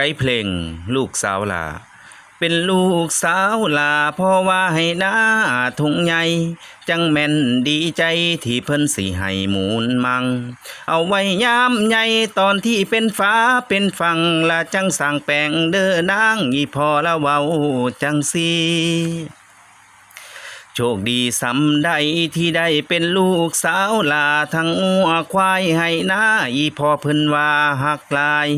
ไกด์เพลง ลูกสาวลา เป็นลูกสาวลาเพราะว่าให้หน้าทุ่งใหญ่จังแม่นดีใจที่เพิ่นสีให้หมูนมัง เอาไว้ยามใหญ่ตอนที่เป็นฟ้าเป็นฝั่งละจังสร้างแปลงเด้อนางอีพอละเว้าจังสี โชคดีสำใดที่ได้เป็นลูกสาวลาทั้งอัวควายให้หน้าอีพอเพิ่นว่าหักลาย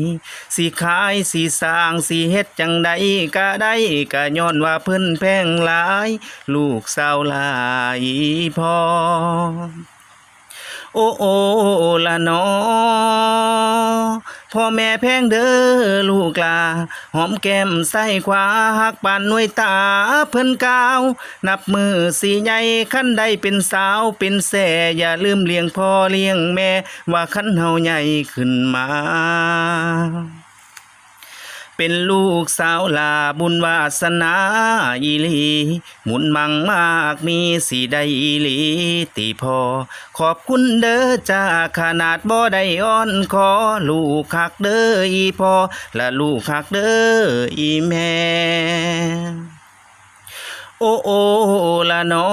สิขายสิสร้างสิเฮ็ดจังใดก็ได้ก็ย้อนว่าเพิ่นแพงหลาย ลูกสาวลาอีพอโอ้โอ้ละนอ พ่อแม่แพงเด้อลูกลา หอมแก้มใส่ขวาหักปานหน่วยตาเพิ่นกาว นับมือสีใหญ่ขั้นใดเป็นสาวเป็นแส่อย่าลืมเลี้ยงพ่อเลี้ยงแม่ ว่าขั้นเฮาใหญ่ขึ้นมา เป็นลูกสาวลาบุญวาสนาอีลี หมุนมังมากมีสีได้อีลี ตีพอ ขอบคุณเด้อจ้าขนาดบ่ได้อ้อนขอ ลูกคักเด้ออีพอ และลูกคักเด้ออีแม่ โอ้โอละน้อ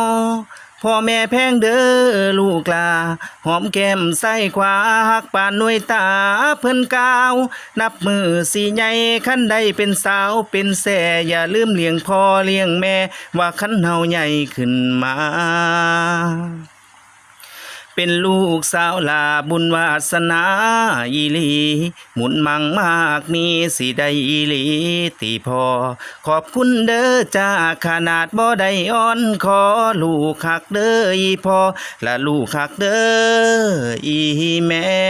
ง พ่อแม่แพงเด้อลูกลา หอมแก้มใส่ขวาหักปานหน่วยตาเพิ่นกาว นับมือสีใหญ่ขั้นใดเป็นสาวเป็นแส่อย่าลืมเลี้ยงพ่อเลี้ยงแม่ ว่าขั้นเฮาใหญ่ขึ้นมา เป็นลูกสาวลาบุญวาสนาอีลี หมุนมังมากมีสิได้อีลีตีพอ ขอบคุณเด้อจ้าขนาดบ่ได้อ่อนขอลูกคักเด้ออีพอและลูกคักเด้ออีแม่